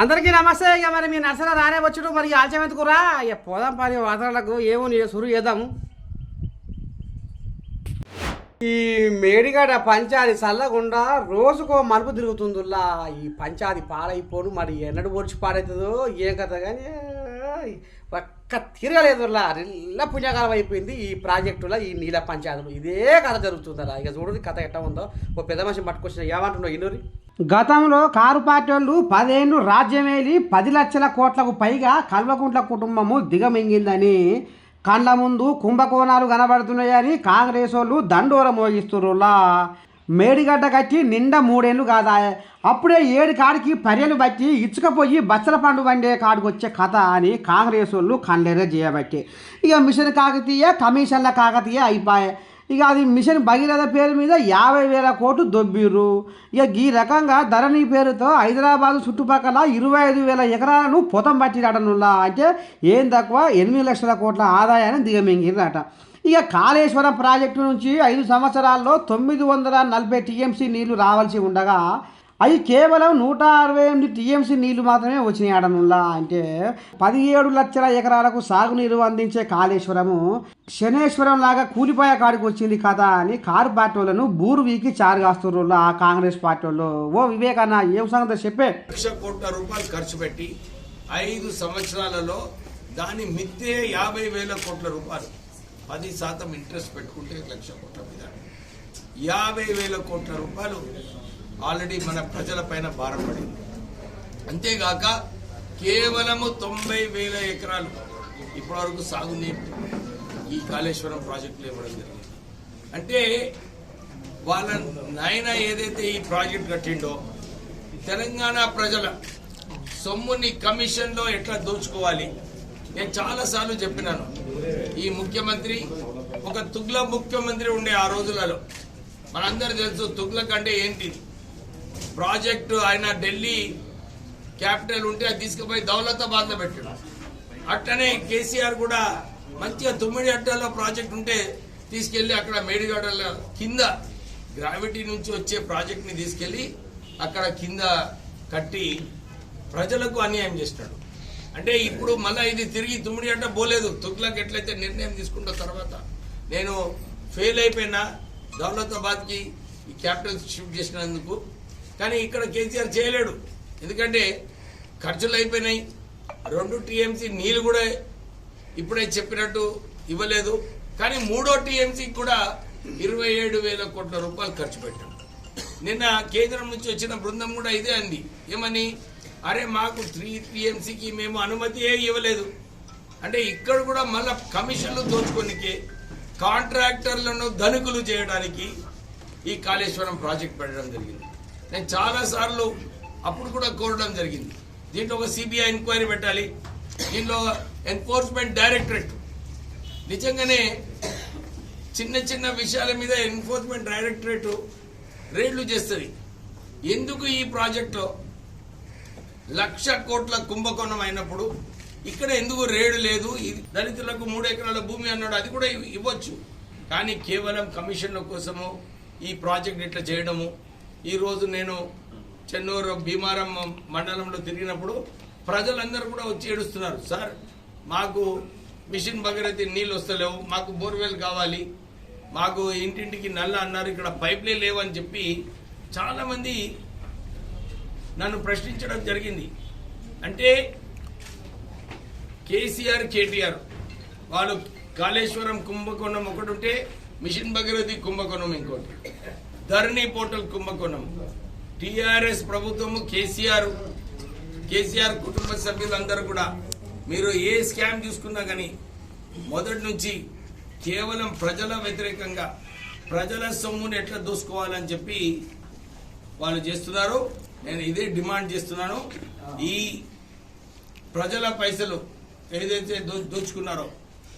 అందరికీ నమస్తే. ఇక మరి మీ నర్సరా రానే వచ్చుడు. మరి ఆలస్యం ఎందుకురా ఇక పోదాం పది వాతావరణకు. ఏమో నీ సురు చేద్దాము ఈ మేడిగడ పంచాది చల్లకుండా రోజుకో మలుపు తిరుగుతుందిలా ఈ పంచాది పాడైపోను. మరి ఎన్నడు పొడిచి పాడవుతుందో ఏం కథ కానీ ఒక్క తిరగలేదులా రెల్ల పుణ్యకాలం అయిపోయింది ఈ ప్రాజెక్టులో ఈ నీల పంచాయతీలు ఇదే కథ జరుగుతుందరా ఇక చూడండి కథ ఎట్లా ఉందో. ఓ పెద్ద మనిషి పట్టుకొచ్చిన. ఏమంటున్నావు ఇన్నూరి? గతంలో కారు పార్టీ వాళ్ళు పదేళ్ళు రాజ్యమేలి పది లక్షల కోట్లకు పైగా కల్వకుంట్ల కుటుంబము దిగమింగిందని కండ్ల ముందు కుంభకోణాలు కనబడుతున్నాయని కాంగ్రెస్ వాళ్ళు దండోర మోగిస్తుర్రులా మేడిగడ్డ కట్టి నిండా మూడేళ్ళు కాదా? అప్పుడే ఏడు కాడికి పర్యలు బట్టి ఇచ్చుకపోయి బచ్చల పండు వండే కాడికి వచ్చే కథ అని కాంగ్రెస్ వాళ్ళు కండెర చేయబట్టి. ఇక మిషన్ కాకతీయ కమిషన్ల కాకతీయ అయిపోయాయి ఇక అది మిషన్ భగీరథ పేరు మీద యాభై వేల కోట్లు దొబ్బిర్రు. ఇక ఈ రకంగా ధరణి పేరుతో హైదరాబాద్ చుట్టుపక్కల ఇరవై ఐదు వేల ఎకరాలను పొతం పట్టిరాటనులా అంటే ఏం తక్కువ? ఎనిమిది లక్షల కోట్ల ఆదాయాన్ని దిగమింగిరట ఇక కాళేశ్వరం ప్రాజెక్టు నుంచి ఐదు సంవత్సరాల్లో తొమ్మిది వందల నలభై టీఎంసీ నీళ్ళు రావాల్సి ఉండగా అవి కేవలం నూట అరవై ఎనిమిది టీఎంసీ నీళ్ళు మాత్రమే వచ్చినాయి ఆడనుల్లా అంటే పదిహేడు లక్షల ఎకరాలకు సాగునీరు అందించే కాళేశ్వరము శనేశ్వరం లాగా కూలిపోయే కాడికి వచ్చింది కదా అని కారు పార్టీ వాళ్ళను బూరు వీకి చారుగాస్తుర్రులా ఆ కాంగ్రెస్ పార్టీ వాళ్ళు ఓ వివేకన్న ఏం సంగతి చెప్పే? లక్ష కోట్ల రూపాయలు ఖర్చు పెట్టి ఐదు సంవత్సరాలలో దాని మిత్తే యాభై వేల కోట్ల రూపాయలు. పది శాతం ఇంట్రెస్ట్ పెట్టుకుంటే లక్ష కోట్ల మీద. యాభై వేల కోట్ల రూపాయలు ఆల్రెడీ మన ప్రజల పైన భారం పడింది. అంతేగాక కేవలము తొంభై వేల ఎకరాలు ఇప్పటివరకు సాగునీరు ఈ కాళేశ్వరం ప్రాజెక్టులు ఇవ్వడం జరిగింది. అంటే వాళ్ళ నాయన ఏదైతే ఈ ప్రాజెక్ట్ కట్టిండో తెలంగాణ ప్రజల సొమ్ముని కమిషన్లో ఎట్లా దోచుకోవాలి? నేను చాలాసార్లు చెప్పినాను. ఈ ముఖ్యమంత్రి ఒక తుగ్ల ముఖ్యమంత్రి ఉండే ఆ రోజులలో మనందరూ తెలుసు తుగ్లక్ అంటే ఏంటిది? ప్రాజెక్టు ఆయన ఢిల్లీ క్యాపిటల్ ఉంటే అది తీసుకుపోయి దౌలతాబాద్లో పెట్టాడు. అట్లనే కేసీఆర్ కూడా మంచిగా తొమ్మిది అడ్డల్లో ప్రాజెక్ట్ ఉంటే తీసుకెళ్ళి అక్కడ మేడిగడ్డల కింద గ్రావిటీ నుంచి వచ్చే ప్రాజెక్ట్ని తీసుకెళ్ళి అక్కడ కింద కట్టి ప్రజలకు అన్యాయం చేసినాడు అంటే ఇప్పుడు మళ్ళా ఇది తిరిగి తుమ్మిడి అడ్డ పోలేదు. తుగ్లక్ ఎట్లయితే నిర్ణయం తీసుకున్న తర్వాత నేను ఫెయిల్ అయిపోయినా దౌలతాబాద్కి ఈ క్యాపిటల్ షిఫ్ట్ చేసినందుకు కానీ ఇక్కడ కేసీఆర్ చేయలేడు. ఎందుకంటే ఖర్చులు అయిపోయినాయి. రెండు టీఎంసీ నీళ్ళు కూడా ఇప్పుడే చెప్పినట్టు ఇవ్వలేదు. కానీ మూడో టీఎంసీ కూడా ఇరవై ఏడు వేల కోట్ల రూపాయలు ఖర్చు పెట్టాడు. నిన్న కేంద్రం నుంచి వచ్చిన బృందం కూడా ఇదే అంది. ఏమని? అరే మాకు త్రీ టీఎంసీకి మేము అనుమతి ఇవ్వలేదు. అంటే ఇక్కడ కూడా మళ్ళా కమిషన్లు దోచుకోనికి కాంట్రాక్టర్లను ధనుకులు చేయడానికి ఈ కాళేశ్వరం ప్రాజెక్ట్ పెట్టడం జరిగింది. నేను చాలా సార్లు అప్పుడు కూడా కోరడం జరిగింది. దీంట్లో ఒక సిబిఐ ఎంక్వైరీ పెట్టాలి. దీంట్లో ఎన్ఫోర్స్మెంట్ డైరెక్టరేట్ నిజంగానే చిన్న చిన్న విషయాల మీద ఎన్ఫోర్స్మెంట్ డైరెక్టరేట్ రేడ్లు చేస్తుంది. ఎందుకు ఈ ప్రాజెక్టులో లక్ష కోట్ల కుంభకోణం అయినప్పుడు ఇక్కడ ఎందుకు రేడు లేదు? దళితులకు మూడు ఎకరాల భూమి అన్నాడు అది కూడా ఇవ్వచ్చు. కానీ కేవలం కమిషన్ల కోసము ఈ ప్రాజెక్ట్ ఇట్లా చేయడము ఈరోజు నేను చెన్నూరు భీమారం మండలంలో తిరిగినప్పుడు ప్రజలందరూ కూడా వచ్చి ఏడుస్తున్నారు. సార్ మాకు మిషన్ భగీరథి నీళ్ళు వస్తలేవు మాకు బోర్వెల్ కావాలి మాకు ఇంటింటికి నల్ల అన్నారు ఇక్కడ పైప్లే లేవని చెప్పి చాలామంది నన్ను ప్రశ్నించడం జరిగింది. అంటే కేసీఆర్ కేటీఆర్ వాళ్ళు కాళేశ్వరం కుంభకోణం ఒకటి ఉంటే మిషన్ భగీరథి కుంభకోణం ఇంకోటి. ధరణి పోర్టల్ కుంభకోణం. టిఆర్ఎస్ ప్రభుత్వము కేసీఆర్ కేసీఆర్ కుటుంబ సభ్యులందరూ కూడా మీరు ఏ స్కామ్ చూసుకున్నా కానీ మొదటి నుంచి కేవలం ప్రజల వ్యతిరేకంగా ప్రజల సొమ్ముని ఎట్లా దూసుకోవాలని చెప్పి వాళ్ళు చేస్తున్నారు. నేను ఇదే డిమాండ్ చేస్తున్నాను. ఈ ప్రజల పైసలు ఏదైతే దో- దోచుకున్నారో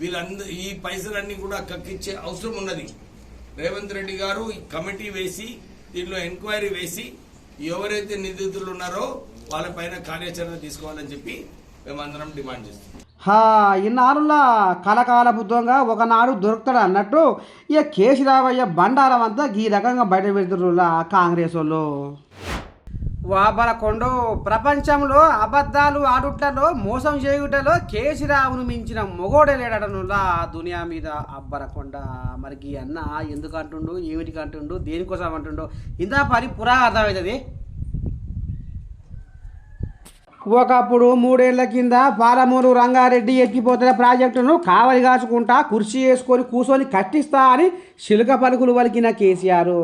వీళ్ళందరూ ఈ పైసలన్నీ కూడా కక్కించే అవసరం ఉన్నది. రేవంత్ రెడ్డి గారు ఈ కమిటీ వేసి దీనిలో ఎంక్వైరీ వేసి ఎవరైతే నిందితులు ఉన్నారో వాళ్ళపైన కార్యాచరణ తీసుకోవాలని చెప్పి మేమందరం డిమాండ్ చేస్తున్నాం. హా ఇన్నాళ్ళ కలకాలపు దొంగ ఒకనాడు దొరుకుతాడు అన్నట్టు ఇక కేసీరావయ్య బండారం అంతా ఈ రకంగా బయట పెడుతుర్రులా కాంగ్రెస్ వాళ్ళు. వాబలకొండ ప్రపంచంలో అబద్ధాలు ఆడుట్లలో మోసం చేయుటలో కేసీరావును మించిన మొగోడే లేడనులా దునియా మీద అబ్బరకొండ మరి అన్న ఎందుకు అంటుండు ఏమిటికి అంటుండు దేనికోసం అంటుండు ఇంత పరి పురా అర్థమవుతుంది ఒకప్పుడు మూడేళ్ళ కింద పాలమూరు రంగారెడ్డి ఎక్కిపోతున్న ప్రాజెక్టును కావలి కాచుకుంటా కుర్చీ వేసుకొని కూర్చొని కట్టిస్తా అని శిలుక పలుకులు వలికిన కేసీఆర్.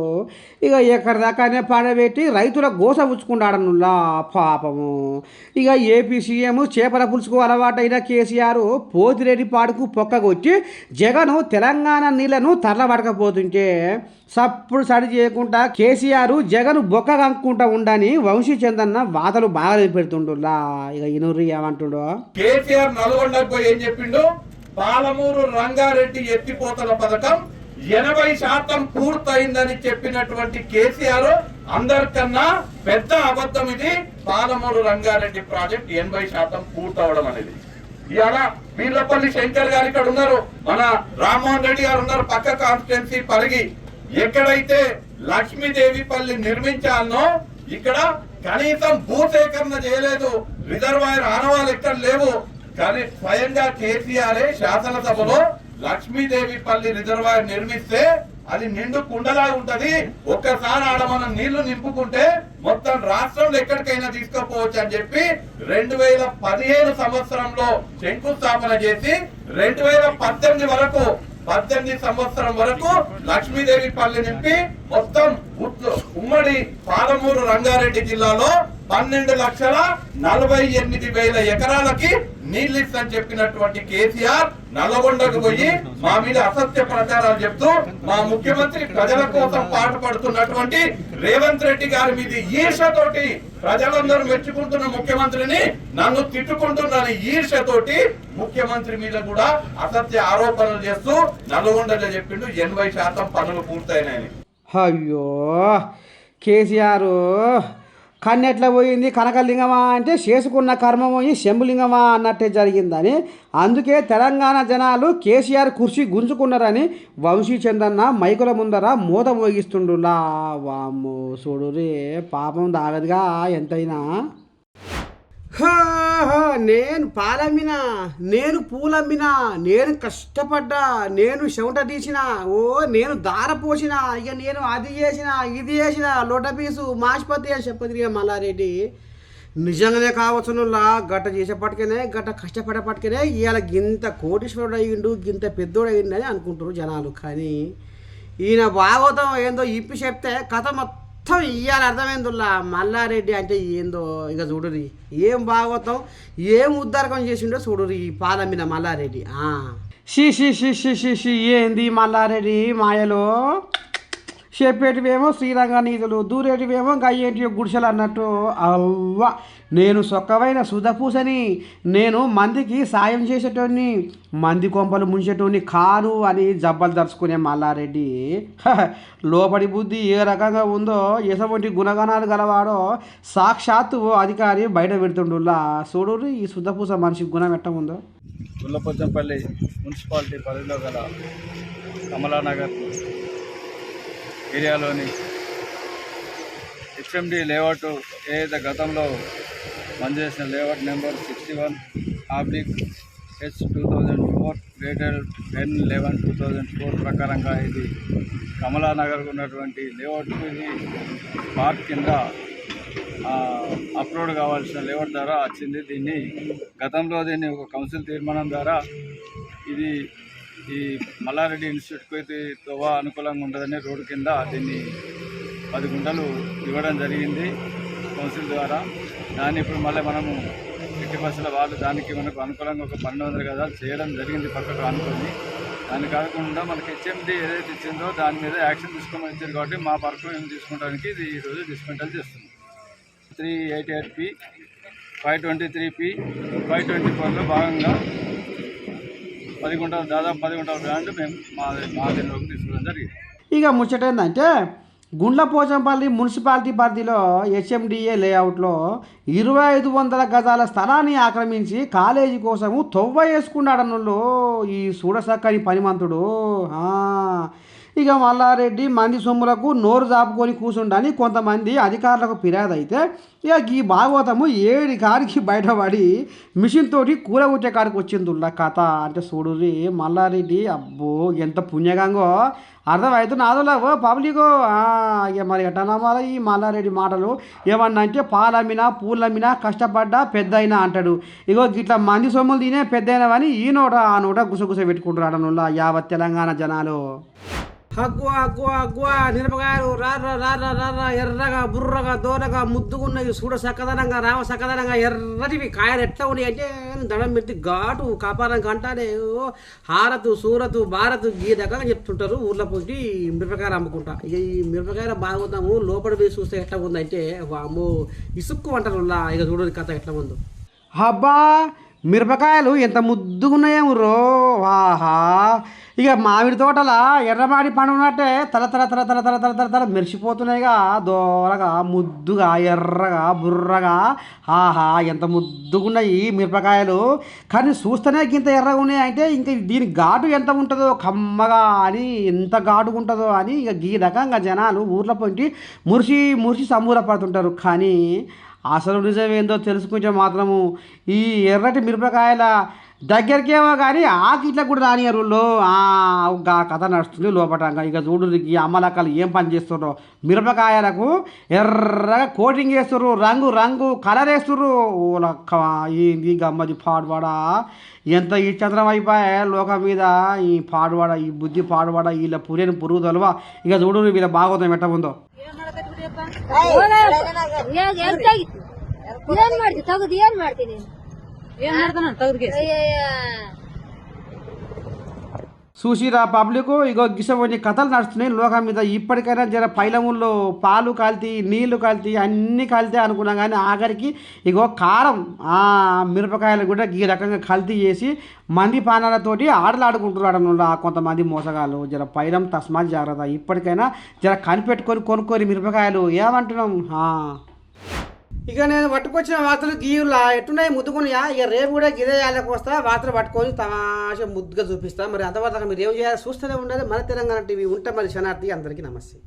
ఇక ఎక్కడిదాకానే పడబెట్టి రైతుల గోస పుచ్చుకున్నాడనుల్లా పాపము. ఇక ఏపీ సీఎం చేపల పులుసుకు అలవాటైన కేసీఆర్ పోతిరెడ్డి పాడుకు పొక్కగొచ్చి జగను తెలంగాణ నీళ్ళను తరలబడకపోతుంటే సప్పుడు సడి చేయకుండా కేసీఆర్ జగన్ బొక్క కంకుంటా ఉండని వంశీ చందన్న వాతలు బాగా పెడుతుండులా. ఇక ఇనుర్రి ఏమంటుండో? కేసీఆర్ నల్గొండకు ఏం చెప్పిండు? పాలమూరు రంగారెడ్డి ఎత్తిపోతల పథకం ఎనభై శాతం పూర్తయిందని చెప్పినటువంటి కేసీఆర్ అందరికన్నా పెద్ద అబద్ధం ఇది పాలమూరు రంగారెడ్డి ప్రాజెక్ట్ ఎనభై శాతం పూర్తవడం అనేది. ఇవాళ వీర్లపల్లి శంకర్ గారు ఇక్కడ ఉన్నారు. మన రామ్మోహన్ రెడ్డి గారు ఉన్నారు. పక్క కాన్స్టిట్యున్సీ పరిగి. ఎక్కడైతే లక్ష్మీదేవిపల్లి నిర్మించాలనో ఇక్కడ కనీసం భూసేకరణ చేయలేదు. రిజర్వాయర్ ఆనవాళ్ళు ఎక్కడ లేవు. కానీ స్వయంగా కేసీఆర్ శాసనసభలో లక్ష్మీదేవి పల్లి రిజర్వాయర్ నిర్మిస్తే అది నిండు కుండలా ఉంటది. ఒక్కసారి ఆడ మనం నీళ్ళు నింపుకుంటే మొత్తం రాష్ట్రంలో ఎక్కడికైనా తీసుకుపోవచ్చు అని చెప్పి రెండు వేల పదిహేను సంవత్సరంలో శంకుస్థాపన చేసి రెండు వేల పద్దెనిమిది వరకు పద్దెనిమిది సంవత్సరం వరకు లక్ష్మీదేవి పల్లి నింపి మొత్తం ఉమ్మడి పాలమూరు రంగారెడ్డి జిల్లాలో పన్నెండు లక్షల నలభై ఎనిమిది వేల ఎకరాలకి నీళ్ళు ఇస్తని చెప్పినటువంటి కేసీఆర్ నల్లగొండకు పోయి మా మీద అసత్య ప్రచారాలు చెప్తూ మా ముఖ్యమంత్రి ప్రజల కోసం పాటుపడుతున్నటువంటి రేవంత్ రెడ్డి గారి మీద ఈర్షతోటి ప్రజలందరూ మెచ్చుకుంటున్న ముఖ్యమంత్రిని నన్ను తిట్టుకుంటున్నాను ఈర్షతోటి ముఖ్యమంత్రి మీద కూడా అసత్య ఆరోపణలు చేస్తూ నల్గొండలో చెప్పిండు ఎనభై శాతం పనులు పూర్తయినాయని. అయ్యో కేసీఆర్ కన్నెట్లా పోయింది కనకలింగమా అంటే చేసుకున్న కర్మ పోయి శంభులింగమా అన్నట్టే జరిగిందని. అందుకే తెలంగాణ జనాలు కేసీఆర్ కుర్చీ గుంజుకున్నారని వంశీ చందన్న మైకుల ముందర మూత మోగిస్తుండులా. వామ్మో చూడు రే పాపం దాగదుగా ఎంతైనా. నేను పాలమ్మినా నేను పూలమ్మినా నేను కష్టపడ్డా నేను చెమట తీసిన ఓ నేను దార పోసిన ఇక నేను అది చేసిన ఇది చేసిన లోటపీసు మాష్పతి అని చెప్పదిరిగా మల్లారెడ్డి. నిజంగానే కావచ్చునులా గట్ట చేసేపటికనే గట్ట కష్టపడేపటికనే ఇవాళ గింత కోటీశ్వరుడు అయ్యిండు గింత పెద్దోడు అయ్యిండు అని అనుకుంటారు జనాలు. కానీ ఈయన భాగవతం ఏందో ఇప్పి చెప్తే కథ మొత్తం మొత్తం ఇయ్యాలి అర్థమైందిలా మల్లారెడ్డి అంటే ఏందో ఇంకా చూడురి ఏం భాగవతం ఏం ఉద్దారకం చేసిండో చూడురి ఈ పాలమ్మిన మల్లారెడ్డి. షీ షీ షీ షీ షీ షీ ఏంది మల్లారెడ్డి మాయలో? చెప్పేటివేమో శ్రీరంగ నీతులు దూరేటివేమో గయ్యేటి గుడిసెలు అన్నట్టు అవ్వ. నేను సొక్కవైన సుధపూసని నేను మందికి సాయం చేసేటోని మంది కొంపలు ముంచేటోని కాను అని జబ్బలు దరుచుకునే మల్లారెడ్డి. లోపడి బుద్ధి ఏ రకంగా ఉందో ఎసవంటి గుణగణాలు గలవాడో సాక్షాత్తు అధికారి బయట పెడుతుండులా. చూడు ఈ సుధపూస మనిషి గుణం ఎట్ట ఉందో? గుల్లపోచంపల్లి మున్సిపాలిటీ పరిధిలో గల కమలానగర్ ఏరియాలోని హెచ్ఎండి లేఅవుట్ ఏదైతే గతంలో పనిచేసిన చేసిన layout number sixty one oblique H two thousand four dated ten eleven two thousand four ప్రకారంగా ఇది కమలానగర్ ఉన్నటువంటి లేఅవుట్కు ఇది పార్క్ కింద అప్లోడ్ కావాల్సిన లేఅవుట్ ద్వారా వచ్చింది. దీన్ని గతంలో దీన్ని ఒక కౌన్సిల్ తీర్మానం ద్వారా ఇది ఈ మల్లారెడ్డి ఇన్స్టిట్యూట్కి అయితే తోవా అనుకూలంగా ఉండదని రోడ్డు కింద దీన్ని పది గుంటలు ఇవ్వడం జరిగింది కౌన్సిల్ ద్వారా. దాన్ని ఇప్పుడు మళ్ళీ మనము ఎట్టి బస్సుల వాళ్ళు దానికి మనకు అనుకూలంగా ఒక పన్నెండు వందల గదాలు చేయడం జరిగింది పక్కకు అనుకుని దాన్ని కాకుండా మనకి హెచ్ఎండి ఏదైతే ఇచ్చిందో దాని మీద యాక్షన్ తీసుకోమని ఇచ్చారు కాబట్టి మా పరకు మేము తీసుకోవడానికి ఇది ఈరోజు డిస్మెంటల్ చేస్తుంది three eighty eight P five twenty three P five twenty ఫోర్లో భాగంగా పది గుంటలు దాదాపు పది గుంటల బ్రాండ్ మేము మా తీసుకోవడం జరిగింది. ఇక ముచ్చట ఏంటంటే గుండ్లపోచంపల్లి మున్సిపాలిటీ పరిధిలో హెచ్ఎండిఏ లేఅవుట్లో ఇరవై ఐదు వందల గజాల స్థలాన్ని ఆక్రమించి కాలేజీ కోసము తొవ్వ వేసుకున్నాడన్నుల్లో ఈ చూడసక్కని పనిమంతుడు. ఇక మల్లారెడ్డి మంది సొమ్ములకు నోరు జాపుకొని కూర్చుండని కొంతమంది అధికారులకు ఫిర్యాదు అయితే ఇక ఈ భాగవతము ఏడి కాడికి బయటపడి మిషన్ తోటి కూర కొట్టే కాడికి వచ్చింది కథ. అంటే చూడుర్రి మల్లారెడ్డి అబ్బో ఎంత పుణ్యగంగో. అర్థమైతే నాదులాగో పబ్లికో. ఇక మరి ఎట్టనా మరి ఈ మల్లారెడ్డి మాటలు? ఏమన్నా అంటే పాలమ్మినా పూలమ్మినా కష్టపడ్డా పెద్ద అయినా అంటాడు. ఇగో గిట్లా మంది సొమ్ములు తినే పెద్ద అయినా కానీ ఈ నోట ఆ నోట గుసగుస పెట్టుకుంటారు అడనుల్లా యావత్ తెలంగాణ జనాలు. హగ్గు హగ్గు హగ్గు మిరపకాయలు రారా రారా రారా ఎర్రగా బుర్రగా దోరగా ముద్దుగున్నవి చూడ సక్కదనంగా రావ సక్కదనంగా ఎర్రటివి కాయలు ఎట్లా ఉన్నాయి అంటే దండం పెట్టి ఘాటు కాపారం కంటానే ఓ హారతు సూరతు భారత్ ఈ రకంగా చెప్తుంటారు ఊర్లో పోయి మిరపకాయలు అమ్ముకుంటా. ఇక ఈ మిరపకాయలు బాగుందాము లోపల పోయి చూస్తే ఎట్లా ఉందంటే వాము ఇసుక్కు అంటారు ఇక చూడని కథ ఎట్లా ఉందో. అబ్బా మిరపకాయలు ఎంత ముద్దుగా ఉన్నాయేమో రో వాహా. ఇక మామిడి తోటల ఎర్రమాడి పండు ఉన్నట్టే తల తల తల తల తల తల తల తల మెరిసిపోతున్నాయిగా దోరగా ముద్దుగా ఎర్రగా బుర్రగా. ఆహా ఎంత ముద్దుగున్నాయి మిరపకాయలు. కానీ చూస్తేనే ఇంత ఎర్రగా ఉన్నాయి అంటే ఇంకా దీని ఘాటు ఎంత ఉంటుందో కమ్మగా అని ఎంత ఘాటుగా ఉంటుందో అని ఇక ఈ రకంగా జనాలు ఊర్లో పోయి మురిసి మురిసి సంబూరపడుతుంటారు. కానీ అసలు నిజమేందో తెలుసుకుంటే మాత్రము ఈ ఎర్రటి మిరపకాయల దగ్గరికేమో కానీ ఆకిట్లకు కూడా రానియరులో ఆ కథ నడుస్తుంది లోపటంగా. ఇక చూడు ఈ అమ్మలక్కలు ఏం పని చేస్తుర్రో. మిరపకాయలకు ఎర్రగా కోటింగ్ వేస్తుర్రు. రంగు రంగు కలర్ వేస్తుర్రు. ఓ లక్క ఏంది గమ్మది పాడువాడా? ఎంత ఈ చంద్రం అయిపోయా లోకం మీద ఈ పాడువాడ ఈ బుద్ధి పాడువాడ వీళ్ళ పురేని పురుగు తలువ ఇక చూడు వీళ్ళ భాగవతం ఎట్ట ఉందో. ಏನ್ ಮಾಡ್ತಿ? ತಗದು ಏನ್ ಮಾಡ್ತೀನಿ ಏನ್ ಮಾಡ್ತಾನ? ತೆಗ್ದು చూసిరా పబ్లిక్? ఇగో గిసవని కథలు నడుస్తున్నాయి. లోకం మీద ఇప్పటికైనా జర పైలముల్లో పాలు కాల్తీ నీళ్ళు కాల్తీ అన్నీ కాల్తే అనుకున్నాం కానీ ఆఖరికి ఇగో కారం ఆ మిరపకాయలు కూడా ఈ రకంగా కల్తీ చేసి మంది పానాలతోటి ఆటలు ఆడుకుంటున్నాడు కొంతమంది మోసగాళ్ళు. జర పైలం తస్మాత్ జాగ్రత్త. ఇప్పటికైనా జర కనిపెట్టుకొని కొనుక్కొని మిరపకాయలు ఏమంటున్నాం? ఇక నేను పట్టుకొచ్చిన వార్తలు గీయులా ఎట్టున్నాయి ముద్దుకున్నాయా ఇక రేపు కూడా గిదే వస్తా వార్తలు పట్టుకొని తమాషా ముద్దుగా చూపిస్తా. మరి అంతవరకు మీరు ఏం చేయాలి? చూస్తూనే ఉండాలి. మన తెలంగాణ టీవీ ఉంటే మరి శనార్థి అందరికీ నమస్తే.